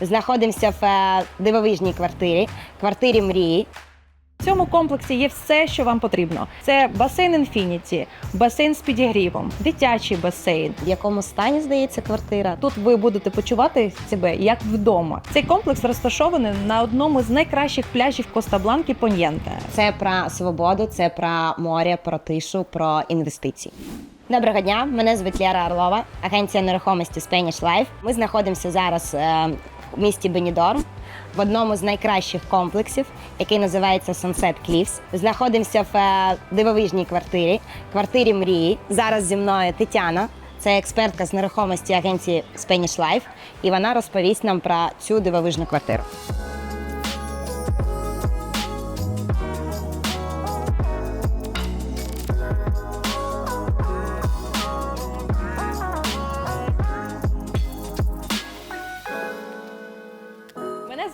Знаходимося в е, дивовижній квартирі, квартирі мрії. В цьому комплексі є все, що вам потрібно. Це басейн інфініті, басейн з підігрівом, дитячий басейн. В якому стані здається квартира? Тут ви будете почувати себе як вдома. Цей комплекс розташований на одному з найкращих пляжів Коста-Бланки Поньєнте. Це про свободу, це про море, про тишу, про інвестиції. Доброго дня, мене звуть Лера Орлова, агенція нерухомості Spanish Life. Ми знаходимося зараз е, в місті Бенідорм в одному з найкращих комплексів, який називається Sunset Cliffs. Знаходимося в е, дивовижній квартирі, квартирі мрії. Зараз зі мною Тетяна. Це експертка з нерухомості агенції Spanish Life, і вона розповість нам про цю дивовижну квартиру.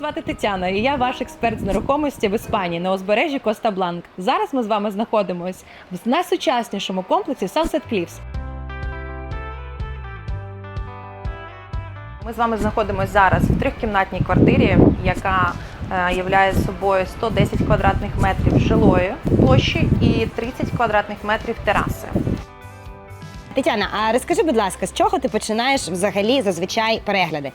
Звати Тетяна, і я ваш експерт з нерухомості в Іспанії на узбережжі Коста Бланк. Зараз ми з вами знаходимося в найсучаснішому комплексі Sunset Cliffs. Ми з вами знаходимося зараз в трьохкімнатній квартирі, яка е, являє собою 110 квадратних метрів жилої площі і 30 квадратних метрів тераси. Тетяна, а розкажи, будь ласка, з чого ти починаєш взагалі зазвичай перегляди?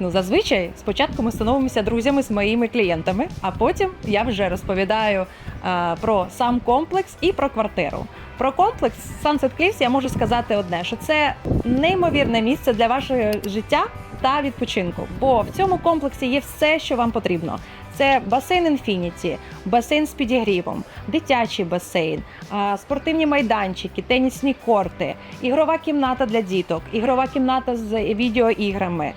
Ну, зазвичай спочатку ми становимося друзями з моїми клієнтами, а потім я вже розповідаю е, про сам комплекс і про квартиру. Про комплекс Sunset Cliffs я можу сказати одне: що це неймовірне місце для вашого життя та відпочинку. Бо в цьому комплексі є все, що вам потрібно. Це басейн інфініті, басейн з підігрівом, дитячий басейн, спортивні майданчики, тенісні корти, ігрова кімната для діток, ігрова кімната з відеоіграми,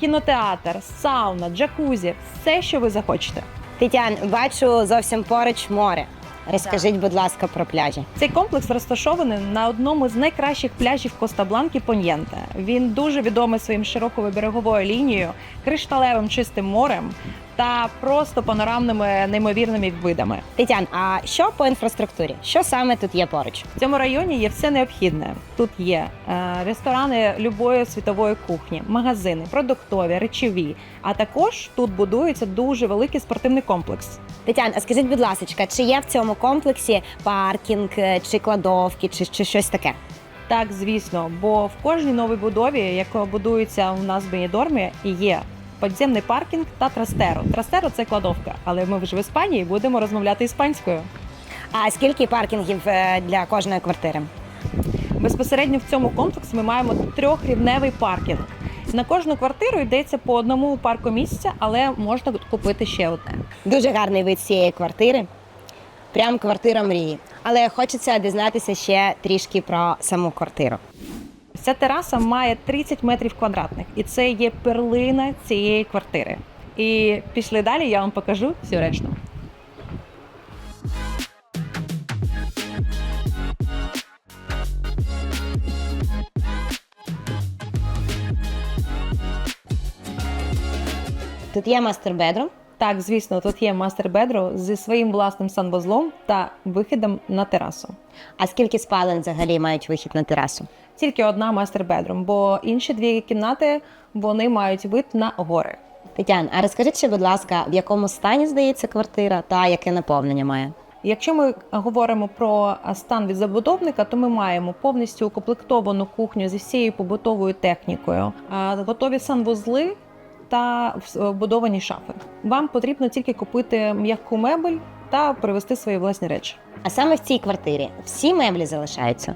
кінотеатр, сауна, джакузі, все, що ви захочете. Тетян, бачу зовсім поруч море. Розкажіть, будь ласка, про пляжі. Цей комплекс розташований на одному з найкращих пляжів Коста-Бланки Поньєнте. Він дуже відомий своїм широкою береговою лінією, кришталевим чистим морем та просто панорамними неймовірними видами. Тетян, а що по інфраструктурі? Що саме тут є поруч? В цьому районі є все необхідне. Тут є е, ресторани любої світової кухні, магазини, продуктові, речові. А також тут будується дуже великий спортивний комплекс. Тетян, а скажіть, будь ласка, чи є в цьому комплексі паркінг, е, чи кладовки, чи, чи щось таке? Так, звісно, бо в кожній новій будові, яка будується у нас в Бенідормі, є підземний паркінг та трастеро. Трастеро це кладовка, але ми вже в Іспанії будемо розмовляти іспанською. А скільки паркінгів е, для кожної квартири? Безпосередньо в цьому комплексі ми маємо трьохрівневий паркінг. На кожну квартиру йдеться по одному парку місця, але можна купити ще одне. Дуже гарний вид цієї квартири. Прям квартира мрії. Але хочеться дізнатися ще трішки про саму квартиру. Ця тераса має 30 метрів квадратних, і це є перлина цієї квартири. І пішли далі, я вам покажу всю решту. Тут є мастер-бедрум. Так, звісно, тут є мастер бедро зі своїм власним санвузлом та вихідом на терасу. А скільки спалень взагалі мають вихід на терасу? Тільки одна мастер бедрум, бо інші дві кімнати вони мають вид на гори. Тетян, а розкажіть ще, будь ласка, в якому стані здається квартира та яке наповнення має? Якщо ми говоримо про стан від забудовника, то ми маємо повністю укомплектовану кухню зі всією побутовою технікою, готові санвузли та вбудовані шафи. Вам потрібно тільки купити м'яку мебель та привезти свої власні речі. А саме в цій квартирі всі меблі залишаються.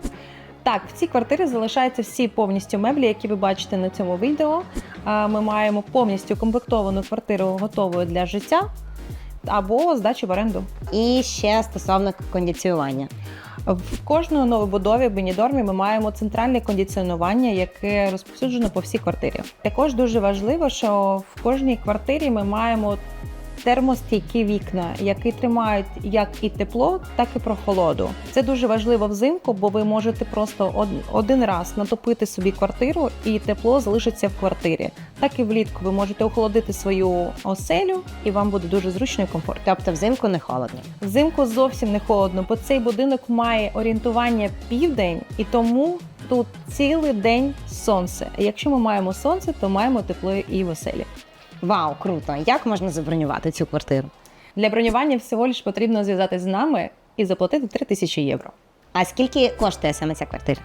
Так, в цій квартирі залишаються всі повністю меблі, які ви бачите на цьому відео. Ми маємо повністю комплектовану квартиру готовою для життя або здачі в оренду. І ще стосовно кондиціювання. В кожної новобудові в Бенідормі ми маємо центральне кондиціонування, яке розповсюджено по всій квартирі. Також дуже важливо, що в кожній квартирі ми маємо термостійкі вікна, які тримають як і тепло, так і прохолоду. Це дуже важливо взимку, бо ви можете просто один раз натопити собі квартиру, і тепло залишиться в квартирі. Так і влітку ви можете охолодити свою оселю, і вам буде дуже зручно і комфортно. Тобто взимку не холодно. Взимку зовсім не холодно, бо цей будинок має орієнтування південь, і тому тут цілий день сонце. Якщо ми маємо сонце, то маємо тепло і в оселі. Вау, круто! Як можна забронювати цю квартиру? Для бронювання всього лиш потрібно зв'язатися з нами і заплатити 3 тисячі євро. А скільки коштує саме ця квартира?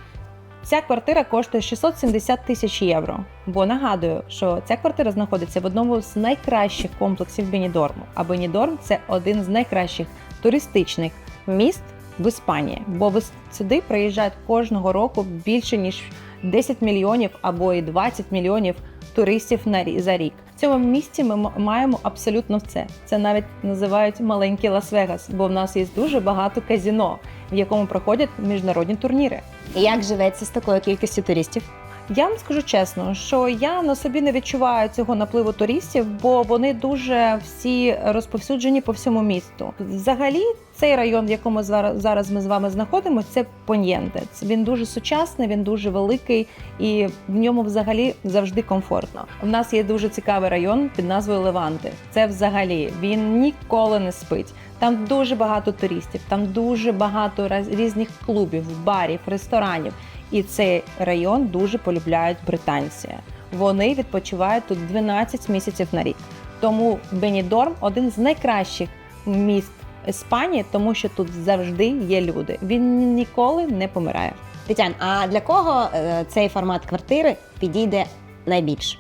Ця квартира коштує 670 тисяч євро. Бо нагадую, що ця квартира знаходиться в одному з найкращих комплексів Бенідорму. А Бенідорм це один з найкращих туристичних міст в Іспанії. Бо сюди приїжджають кожного року більше ніж 10 мільйонів або і 20 мільйонів туристів на за рік. Цьому місті ми маємо абсолютно все. Це навіть називають маленький Лас-Вегас, бо в нас є дуже багато казіно, в якому проходять міжнародні турніри. Як живеться з такою кількістю туристів? Я вам скажу чесно, що я на собі не відчуваю цього напливу туристів, бо вони дуже всі розповсюджені по всьому місту. Взагалі, цей район, в якому зараз ми з вами знаходимося, це Поньєнте. Він дуже сучасний, він дуже великий і в ньому взагалі завжди комфортно. У нас є дуже цікавий район під назвою Леванти. Це взагалі він ніколи не спить. Там дуже багато туристів, там дуже багато різних клубів, барів, ресторанів. І цей район дуже полюбляють британці. Вони відпочивають тут 12 місяців на рік. Тому Бенідорм один з найкращих міст Іспанії, тому що тут завжди є люди. Він ніколи не помирає. Тетян, а для кого е, цей формат квартири підійде найбільше?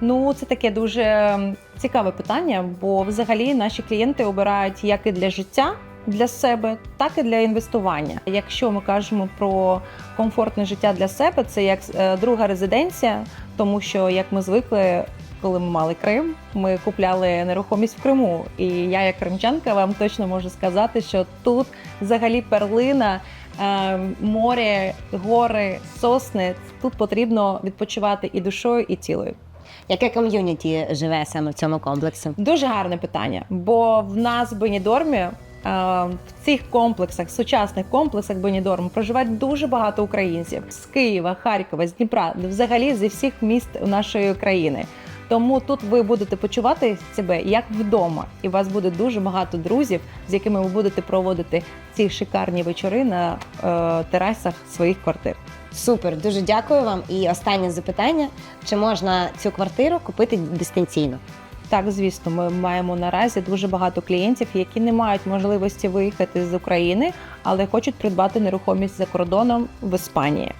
Ну, це таке дуже цікаве питання, бо взагалі наші клієнти обирають як і для життя для себе, так і для інвестування. Якщо ми кажемо про комфортне життя для себе, це як е, друга резиденція, тому що як ми звикли. Коли ми мали Крим, ми купляли нерухомість в Криму. І я, як кримчанка, вам точно можу сказати, що тут взагалі перлина, е, море, гори, сосни. Тут потрібно відпочивати і душою, і тілою. Яке ком'юніті живе саме в цьому комплексі? Дуже гарне питання, бо в нас в Бенідормі. Е, В цих комплексах, сучасних комплексах Бенідорму проживають дуже багато українців з Києва, Харкова, з Дніпра, взагалі зі всіх міст нашої країни. Тому тут ви будете почувати себе як вдома, і у вас буде дуже багато друзів, з якими ви будете проводити ці шикарні вечори на е, терасах своїх квартир. Супер, дуже дякую вам. І останнє запитання: чи можна цю квартиру купити дистанційно? Так, звісно, ми маємо наразі дуже багато клієнтів, які не мають можливості виїхати з України, але хочуть придбати нерухомість за кордоном в Іспанії.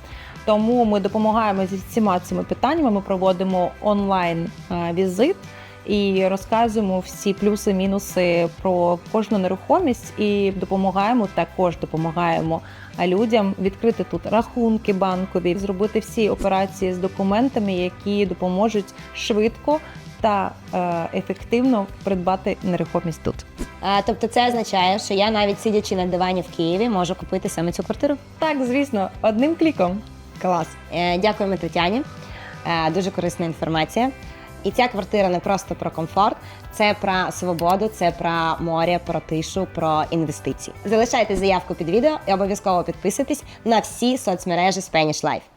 Тому ми допомагаємо зі всіма цими питаннями. Ми проводимо онлайн е, і розказуємо всі плюси, мінуси про кожну нерухомість і допомагаємо також допомагаємо людям відкрити тут рахунки банкові, зробити всі операції з документами, які допоможуть швидко та е, ефективно придбати нерухомість тут. А, тобто, це означає, що я навіть сидячи на дивані в Києві можу купити саме цю квартиру? Так, звісно, одним кліком. Клас. Е, дякуємо Тетяні. Е, дуже корисна інформація. І ця квартира не просто про комфорт, це про свободу, це про море, про тишу, про інвестиції. Залишайте заявку під відео і обов'язково підписуйтесь на всі соцмережі Spanish Life.